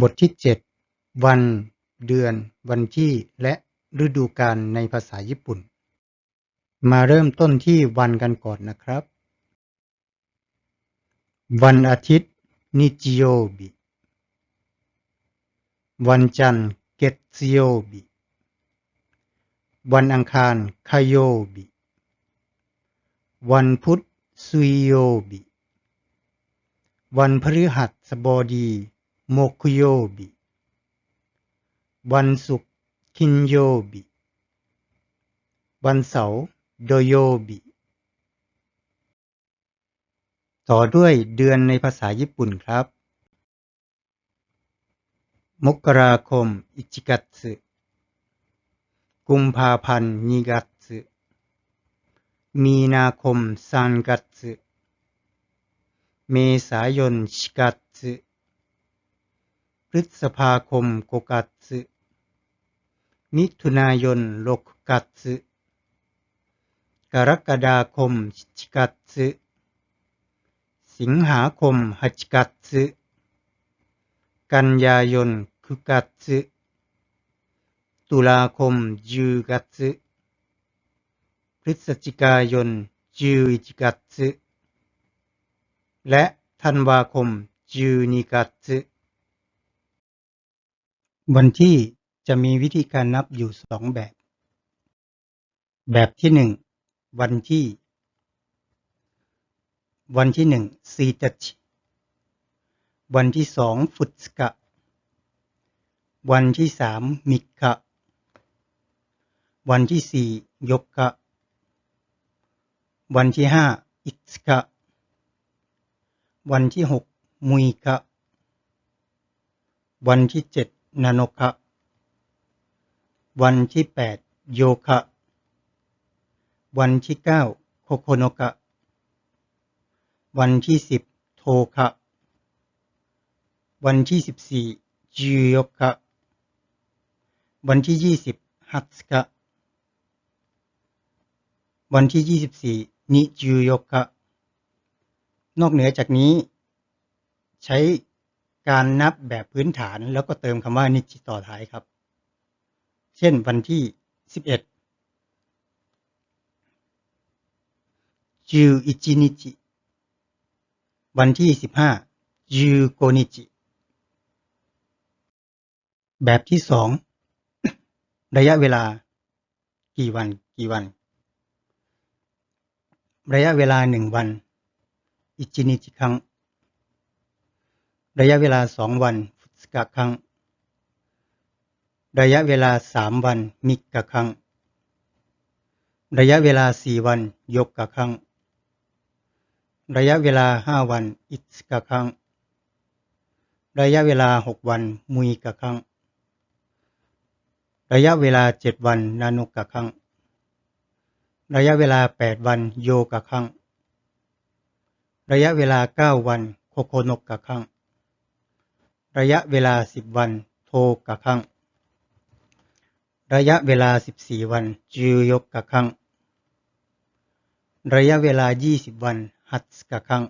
บทที่เจ็ด วัน เดือน วันที่ และฤดูกาลในภาษาญี่ปุ่น มาเริ่มต้นที่วันกันก่อนนะครับ วันอาทิตย์ นิจิโยบิ วันจันทร์ เกตซิโยบิ วันอังคาร คาโยบิ วันพุธ ซุยโยบิ วันพฤหัสบดี โมคุโยบิวันศุกร์คินโยบิวันเสาร์โดโยบิต่อด้วยเดือนในภาษาญี่ปุ่นครับ มกราคมอิจิกัตสึกุมภาพันธ์นิกัตสึมีนาคมซันกัตสึเมษายนชิกัตสึ พฤษภาคมโกกัตสึ มิถุนายนโลกกัตสึ กรกฎาคมชิกัตสึ สิงหาคมฮัจกัตสึ กันยายนคุกัตสึ ตุลาคมยูกัตสึ พฤศจิกายนจูอิจกัตสึ และธันวาคมจูนิกัตสึ วันที่จะมีวิธีการนับอยู่สองแบบ แบบที่หนึ่งวันที่ วันที่หนึ่งซีตัชวันที่สองฟุตสกะ วันที่สามมิกะ วันที่สี่ยกกะ วันที่ห้าอิสกะ วันที่หกมุยกะ วันที่เจ็ด นาโนคะ วันที่แปดโยคะ วันที่เก้าโคโคโนกะ วันที่สิบโทคะ วันที่สิบสี่จูโยคะ วันที่ยี่สิบฮัตสกะ วันที่ยี่สิบสี่นิจูโยคะ นอกเหนือจากนี้ ใช้ การนับแบบพื้นฐานแล้วก็เติมคำว่านิจิต่อท้ายครับ เช่นวันที่สิบเอ็ดจูอิจินิจิ วันที่สิบห้าจูโกนิจิ แบบที่สองระยะเวลา กี่วัน กี่วัน ระยะเวลาหนึ่งวัน อิจินิจิครั้ง ระยะเวลาสองวันฟุตสกะครั้ง ระยะเวลาสามวันมิกกะครั้ง ระยะเวลาสี่วันยกกะครั้ง ระยะเวลาห้าวันอิสกะครั้ง ระยะเวลาหกวันมุยกะครั้ง ระยะเวลาเจ็ดวันนานุกะครั้ง ระยะเวลาแปดวันโยกะครั้ง ระยะเวลาเก้าวันโคโคโนกะครั้ง ระยะเวลาสิบวันโทกะคังระยะเวลาสิบสี่วันจูยกกะคังระยะเวลายี่สิบวันฮัตสกะคัง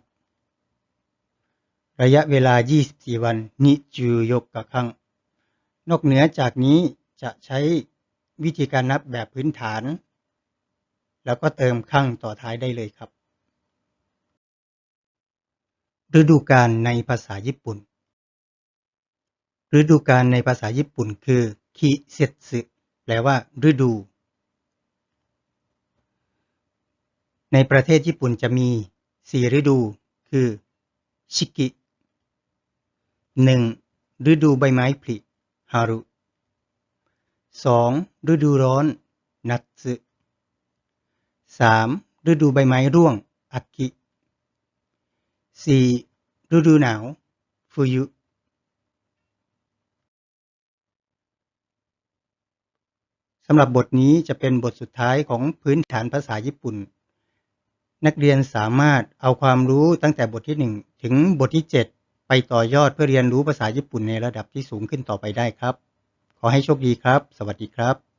ระยะเวลายี่สิบสี่วันนิจูยกกะคังนอกเหนือจากนี้จะใช้วิธีการนับแบบพื้นฐาน แล้วก็เติมครั้งต่อท้ายได้เลยครับ ฤดูกาลในภาษาญี่ปุ่น ฤดูกาลในภาษาญี่ปุ่นคือ คิเซสึ แปลว่า ฤดู ในประเทศญี่ปุ่นจะมีสี่ฤดู คือ ชิกิหนึ่งฤดูใบไม้ผลิฮารุสองฤดูร้อน นัตสึสามฤดูใบไม้ร่วงอากิสี่ฤดูหนาว ฟุยุ สำหรับบทนี้จะเป็นบทสุดท้ายของพื้นฐานภาษาญี่ปุ่น นักเรียนสามารถเอาความรู้ตั้งแต่บทที่ 1 ถึงบทที่ 7 ไปต่อยอดเพื่อเรียนรู้ภาษาญี่ปุ่นในระดับที่สูงขึ้นต่อไปได้ครับ ขอให้โชคดีครับ สวัสดีครับ